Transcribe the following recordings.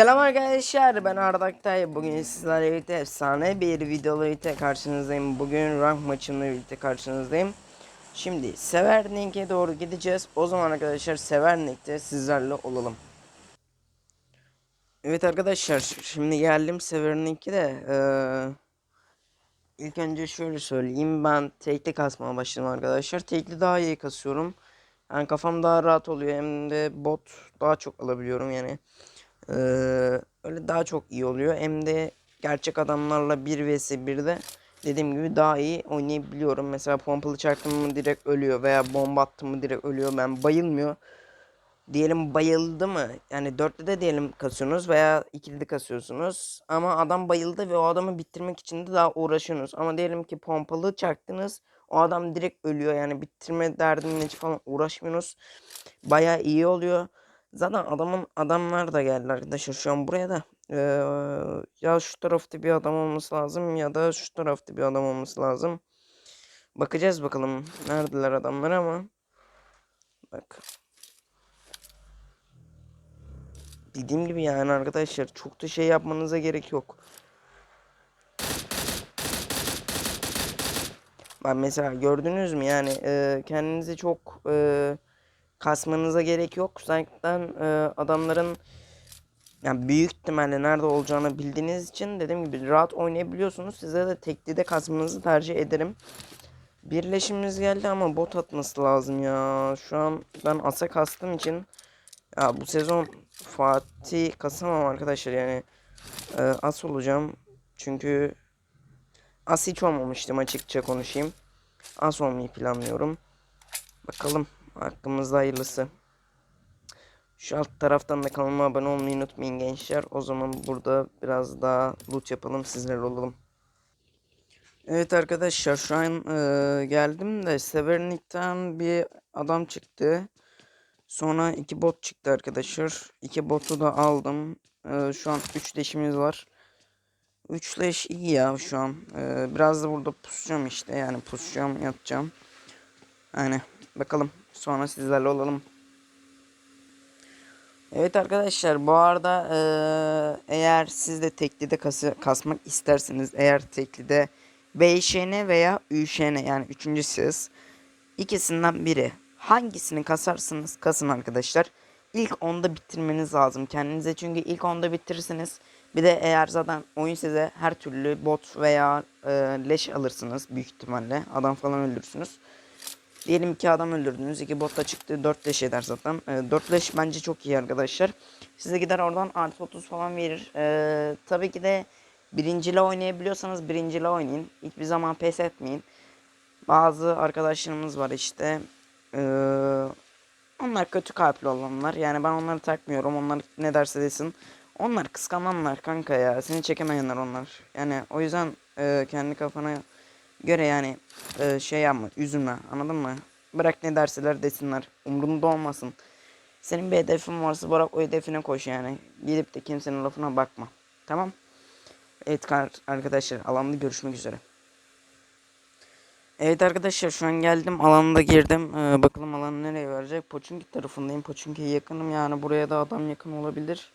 Selam arkadaşlar ben Arda Aktay. Bugün sizlerle birlikte efsane bir videoyla birlikte karşınızdayım. Bugün rank maçımla birlikte karşınızdayım. Şimdi Severnik'e doğru gideceğiz. O zaman arkadaşlar Severnik'te sizlerle olalım. Evet arkadaşlar şimdi geldim Severnik'e de. Ee, ilk önce şöyle söyleyeyim. Ben tekli kasmaya başladım arkadaşlar. Tekli daha iyi kasıyorum. Yani kafam daha rahat oluyor. Hem de bot daha çok alabiliyorum yani. Ee, öyle daha çok iyi oluyor. Hem de gerçek adamlarla 1 vs 1'de dediğim gibi daha iyi oynayabiliyorum. Mesela pompalı çaktım mı direkt ölüyor veya bomba attım mı direkt ölüyor. Ben bayılmıyor. Diyelim bayıldı mı? Yani dörtlü de diyelim kasıyorsunuz veya ikili de kasıyorsunuz. Ama adam bayıldı ve o adamı bitirmek için de daha uğraşıyorsunuz. Ama diyelim ki pompalı çaktınız. O adam direkt ölüyor. Yani bitirme derdinle hiç falan uğraşmıyorsunuz. Baya iyi oluyor. Zaten adamın adamlar da geldi arkadaşlar şu an buraya da. Ee, ya şu tarafta bir adam olması lazım ya da şu tarafta bir adam olması lazım. Bakacağız bakalım neredeler adamlar ama. Bak. Dediğim gibi yani arkadaşlar çok da şey yapmanıza gerek yok. Ben mesela gördünüz mü yani e, kendinizi çok e, kasmanıza gerek yok. Zaten e, adamların yani büyük ihtimalle nerede olacağını bildiğiniz için dediğim gibi rahat oynayabiliyorsunuz. Size de tekli de kasmanızı tercih ederim. Birleşimimiz geldi ama bot atması lazım ya. Şu an ben asa kastım için ya bu sezon Fatih kasamam arkadaşlar yani e, as olacağım. Çünkü as hiç olmamıştım açıkça konuşayım. As olmayı planlıyorum. Bakalım hakkımızda hayırlısı. Şu alt taraftan da kanalıma abone olmayı unutmayın gençler. O zaman burada biraz daha loot yapalım sizlerle olalım. Evet arkadaşlar şu an e, geldim de Severnik'ten bir adam çıktı. Sonra iki bot çıktı arkadaşlar. İki botu da aldım. E, şu an 3 leşimiz var. 3 leş iyi ya şu an. E, biraz da burada pusacağım işte. Yani pusacağım yatacağım. Yani bakalım sonra sizlerle olalım. Evet arkadaşlar bu arada eee, eğer siz de teklide kası, kasmak isterseniz eğer teklide BŞN veya ÜŞN yani üçüncü ses ikisinden biri hangisini kasarsınız kasın arkadaşlar. İlk onda bitirmeniz lazım kendinize çünkü ilk onda bitirirsiniz. Bir de eğer zaten oyun size her türlü bot veya eee, leş alırsınız büyük ihtimalle adam falan öldürürsünüz. Diyelim ki adam öldürdünüz. iki botla çıktı. 4 leş eder zaten. E, 4 leş bence çok iyi arkadaşlar. Size gider oradan artı 30 falan verir. E, tabii ki de birinciyle oynayabiliyorsanız birinciyle oynayın. Hiçbir zaman pes etmeyin. Bazı arkadaşlarımız var işte. E, onlar kötü kalpli olanlar. Yani ben onları takmıyorum. Onlar ne derse desin. Onlar kıskananlar kanka ya. Seni çekemeyenler onlar. Yani o yüzden e, kendi kafana göre yani e, şey yapma üzülme anladın mı? Bırak ne derseler desinler umurumda olmasın. Senin bir hedefin varsa bırak o hedefine koş yani. Gidip de kimsenin lafına bakma. Tamam? Evet arkadaşlar alanda görüşmek üzere. Evet arkadaşlar şu an geldim alanda girdim. Ee, bakalım alan nereye verecek. Poçunki tarafındayım. Poçunki'ye yakınım yani buraya da adam yakın olabilir.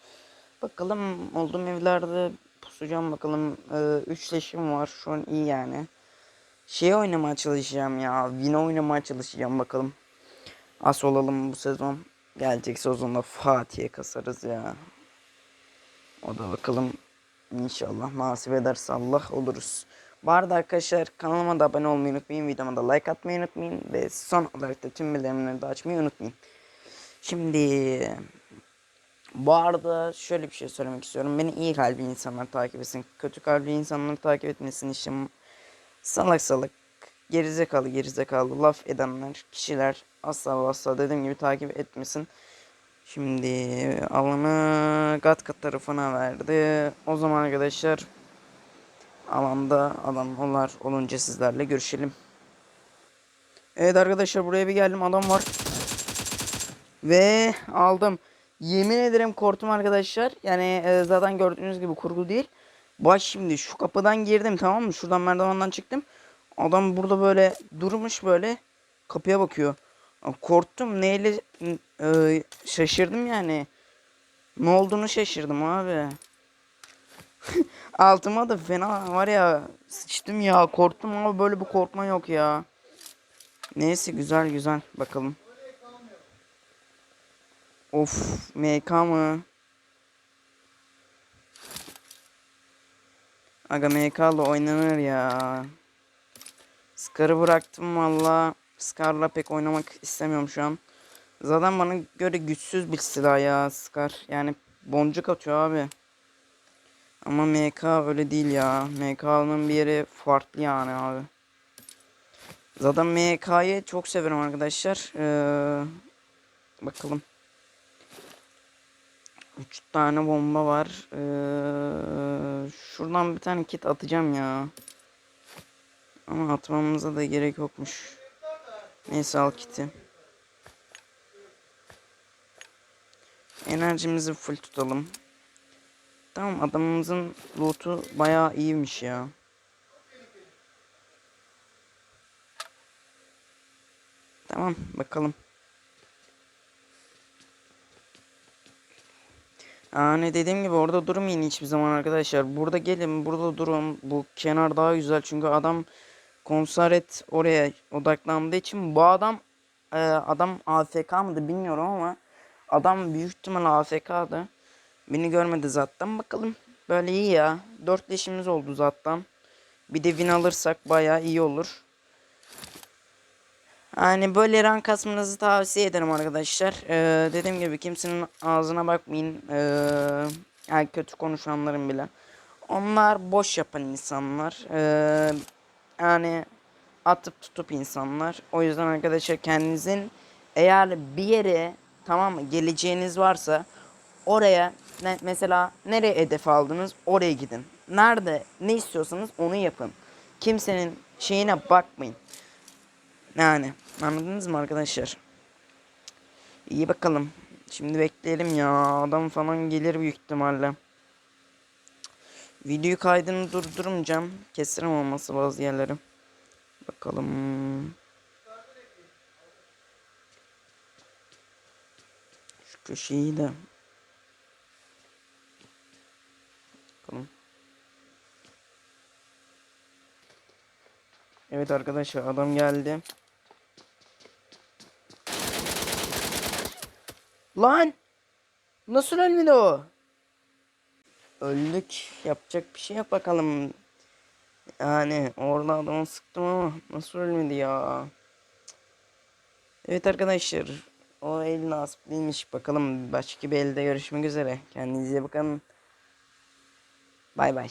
Bakalım olduğum evlerde pusacağım bakalım. 3 ee, leşim var şu an iyi yani. Şey oynamaya çalışacağım ya. Win oynamaya çalışacağım bakalım. As olalım bu sezon. Gelecek sezonda Fatih'e kasarız ya. O da bakalım inşallah nasip ederse Allah oluruz. Bu arada arkadaşlar kanalıma da abone olmayı unutmayın. Videoma da like atmayı unutmayın. Ve son olarak da tüm bildirimleri de açmayı unutmayın. Şimdi bu arada şöyle bir şey söylemek istiyorum. Beni iyi kalbi insanlar takip etsin. Kötü kalbi insanları takip etmesin işte salak salak gerizekalı gerizekalı laf edenler kişiler asla asla dediğim gibi takip etmesin. Şimdi alanı kat tarafına verdi. O zaman arkadaşlar alanda adamlar olunca sizlerle görüşelim. Evet arkadaşlar buraya bir geldim adam var. Ve aldım. Yemin ederim korktum arkadaşlar. Yani e, zaten gördüğünüz gibi kurgu değil. Bak şimdi şu kapıdan girdim tamam mı? Şuradan merdivenden çıktım. Adam burada böyle durmuş böyle kapıya bakıyor. Korktum neyle e, şaşırdım yani. Ne olduğunu şaşırdım abi. Altıma da fena var ya sıçtım ya korktum ama böyle bir korkma yok ya. Neyse güzel güzel bakalım. Of MK mı? Aga MK ile oynanır ya. Scar'ı bıraktım valla. Scar'la pek oynamak istemiyorum şu an. Zaten bana göre güçsüz bir silah ya Scar. Yani boncuk atıyor abi. Ama MK öyle değil ya. MK'nın bir yeri farklı yani abi. Zaten MK'yı çok severim arkadaşlar. Ee, bakalım. 3 tane bomba var. Ee, şuradan bir tane kit atacağım ya. Ama atmamıza da gerek yokmuş. Neyse al kiti. Enerjimizi full tutalım. Tamam adamımızın loot'u bayağı iyiymiş ya. Tamam bakalım. Yani dediğim gibi orada durmayın hiçbir zaman arkadaşlar. Burada gelin burada durun. Bu kenar daha güzel çünkü adam konsaret oraya odaklandığı için bu adam e, adam AFK mıydı bilmiyorum ama adam büyük ihtimal AFK'dı. Beni görmedi zaten. Bakalım. Böyle iyi ya. Dört leşimiz oldu zaten. Bir de win alırsak bayağı iyi olur. Yani böyle rank kasmanızı tavsiye ederim arkadaşlar. Ee, dediğim gibi kimsenin ağzına bakmayın. Ee, yani kötü konuşanların bile. Onlar boş yapan insanlar. Ee, yani atıp tutup insanlar. O yüzden arkadaşlar kendinizin eğer bir yere tamam mı geleceğiniz varsa oraya ne, mesela nereye hedef aldınız oraya gidin. Nerede ne istiyorsanız onu yapın. Kimsenin şeyine bakmayın. Yani anladınız mı arkadaşlar? İyi bakalım. Şimdi bekleyelim ya. Adam falan gelir büyük ihtimalle. Video kaydını durdurmayacağım. Keserim olması bazı yerleri. Bakalım. Şu köşeyi de. Bakalım. Evet arkadaşlar adam geldi. Lan! Nasıl ölmedi o? Öldük. Yapacak bir şey yap bakalım. Yani orada adamı sıktım ama nasıl ölmedi ya? Evet arkadaşlar. O el nasipliymiş. Bakalım başka bir elde görüşmek üzere. Kendinize bakın. Bay bay.